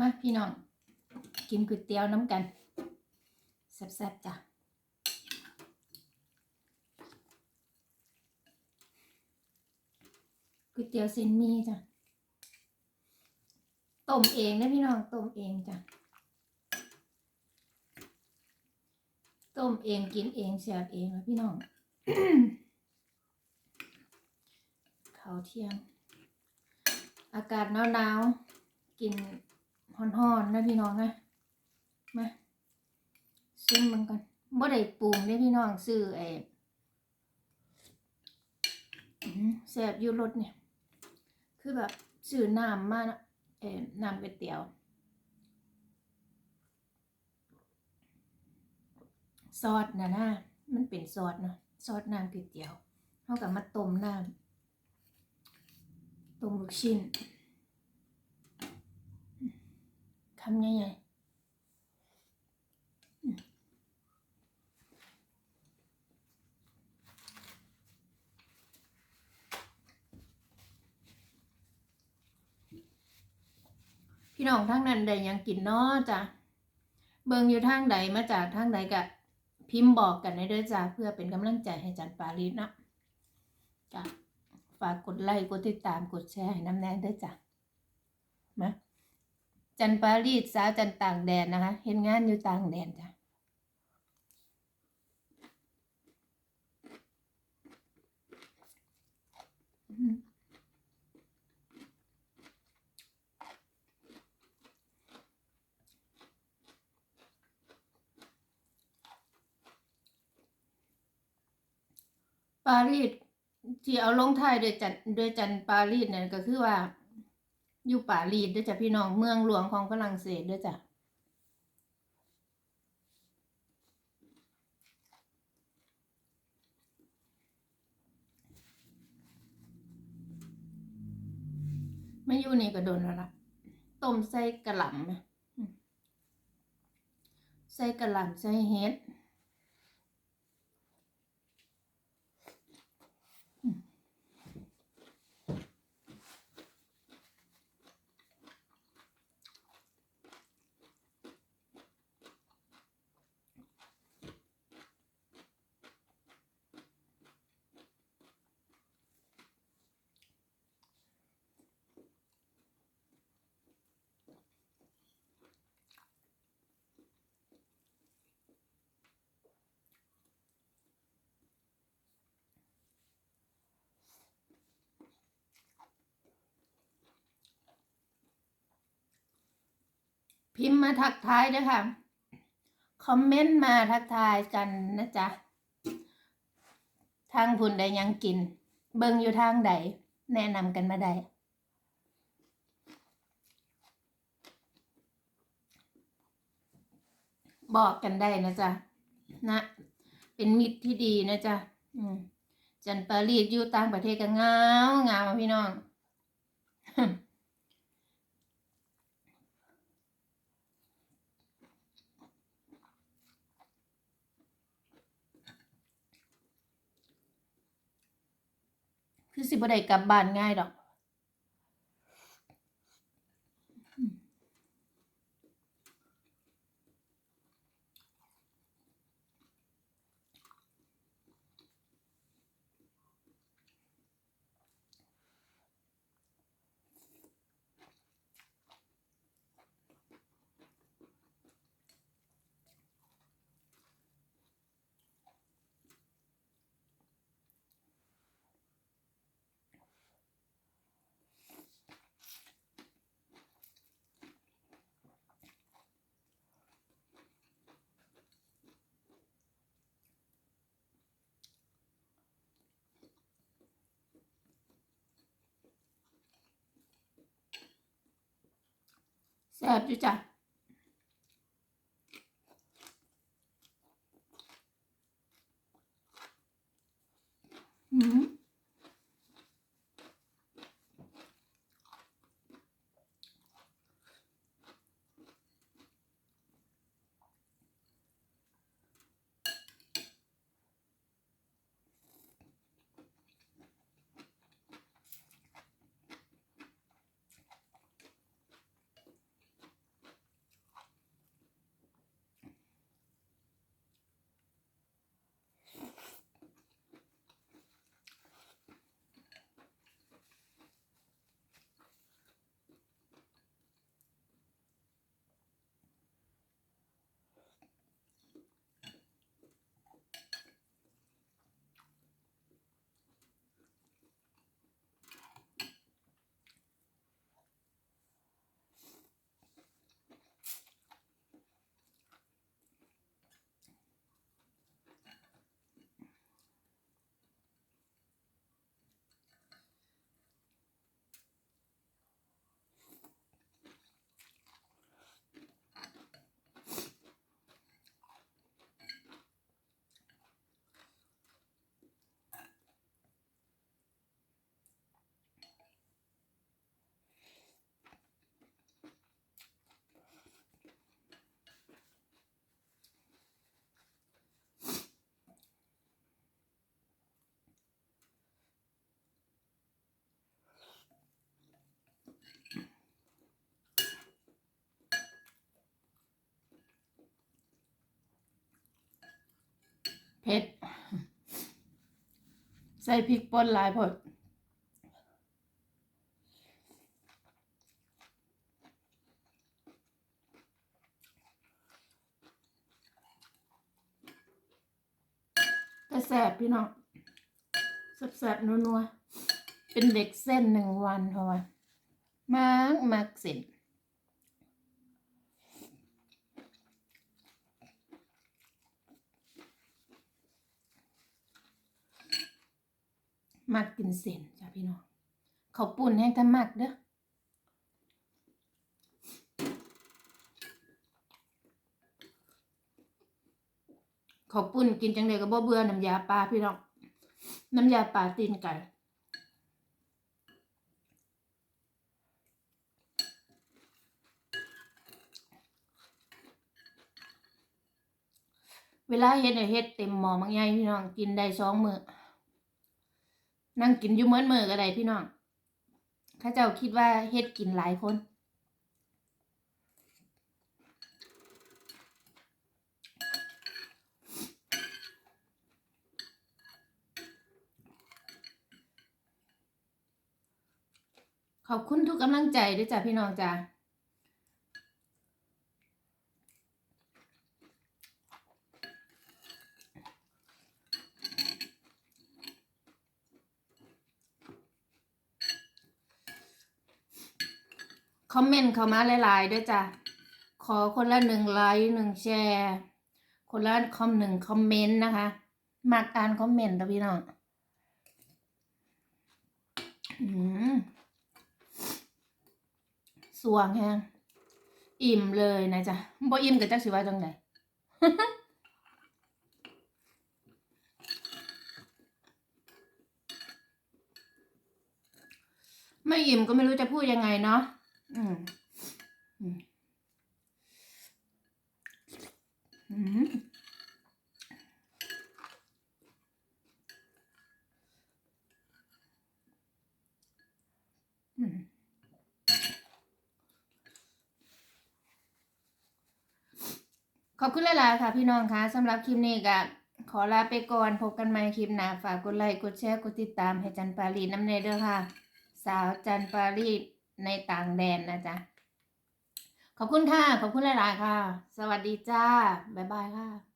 มาพี่น้อง กินก๋วยเตี๋ยวน้ำกันแซ่บๆจ้ะก๋วยเตี๋ยวเส้นมีจ้ะต้มเองนะพี่น้องต้มเองจ้ะต้มเองกินเองแซ่บเองนะพี่น้องข้าวเที่ยง อากาศหนาวๆกิน ฮอนๆนะพี่น้องนะมาซิมมันกันบ่ได้ปรุงเด้พี่น้องซื้อไอ้อื้อหือแซบอยู่รสเนี่ย คือแบบซื้อน้ำมานะเอ่อน้ำก๋วยเตี๋ยว ซอสนะนะมันเป็นซอสเนาะซอสน้ำก๋วยเตี๋ยวเท่ากับมาต้มน้ำต้มลูกชิ้น คำใหญ่ๆอืมพี่น้องทางนั้นได้หยังกินเนาะจ้ะเบิงอยู่ทางใดมาจากทางใดกะพิมพ์บอกกันในเด้อจ้าเพื่อเป็นกำลังใจให้จันปารีสนะจ้ะฝากกดไลค์กดติดตามกดแชร์ให้น้ำแน่เด้อจ้ะมา จันปารีสสาวจันต่างแดนนะคะ เห็นงานอยู่ต่างแดนจ้ะปารีสที่เอาลงท้ายด้วยจันด้วยจันปารีสเนี่ยก็คือว่า อยู่ปารีสด้วยจ้ะพี่น้องเมืองหลวงของฝรั่งเศสด้วยจ้ะไม่อยู่นี่ก็โดนแล้วล่ะต้มใส่กระหล่ำใส่กระหล่ำใส่เห็ด พิมพ์มาทักทายด้วยค่ะ คอมเมนต์มาทักทายกันนะจ๊ะ ทางพุ่นใดยังกิน เบิ่งอยู่ทางใด แนะนำกันมาได้บอกกันได้นะจ๊ะนะ เป็นมิตรที่ดีนะจ๊ะอืมจันปารีสอยู่ต่างประเทศก็งามงาพี่น้อง คือ สิบ่ได้กลับบ้านง่ายดอก แซ่ ใส่พริกป่นหลายพดแต่แสบพี่น้องแสบๆนัวๆ เป็นเด็กเส้นหนึ่งวันเพราะว่ามากมากเส้น มักกินเส้นจ้ะพี่น้องเขาปุ่นแห้งถ้ามักเด้อเขาปุ่นกินจังเลยก็บ่เบื่อน้ำยาปลาพี่น้องน้ำยาปลาตีนไก่เวลาเฮ็ดเนี่ยเฮ็ดเต็มหม้อบางใหญ่พี่น้องกินได้สองมื้อ นั่งกินอยู่เหมือนมือก็ได้พี่น้องข้าเจ้าคิดว่าเฮ็ดกินหลายคนขอบคุณทุกกำลังใจด้วยจ้ะพี่น้องจ้ะ คอมเมนต์เข้ามาหลายๆด้วยจ้ะ ขอคนละหนึ่งไลค์หนึ่งแชร์ คนละคอมหนึ่งคอมเมนต์นะคะมาการคอมเมนต์นะพี่น้องสวงแฮงอิ่มเลยนะจ๊ะบ่อิ่มกับจักสิว่าจังไดไม่อิ่มก็ไม่รู้จะพูดยังไงเนาะ อืมอืมอืมอืมขอบคุณหลายๆค่ะ พี่น้องคะสำหรับคลิปนี้ก็ขอลาไปก่อนพบกันใหม่คลิปหน้าฝากกดไลค์กดแชร์กดติดตามให้จันปารีน้ำเนยเด้อค่ะ สาวจันปารี ในต่างแดนนะจ๊ะ ขอบคุณค่ะ ขอบคุณหลาย ๆ ค่ะ สวัสดีจ้า บ๊ายบายค่ะ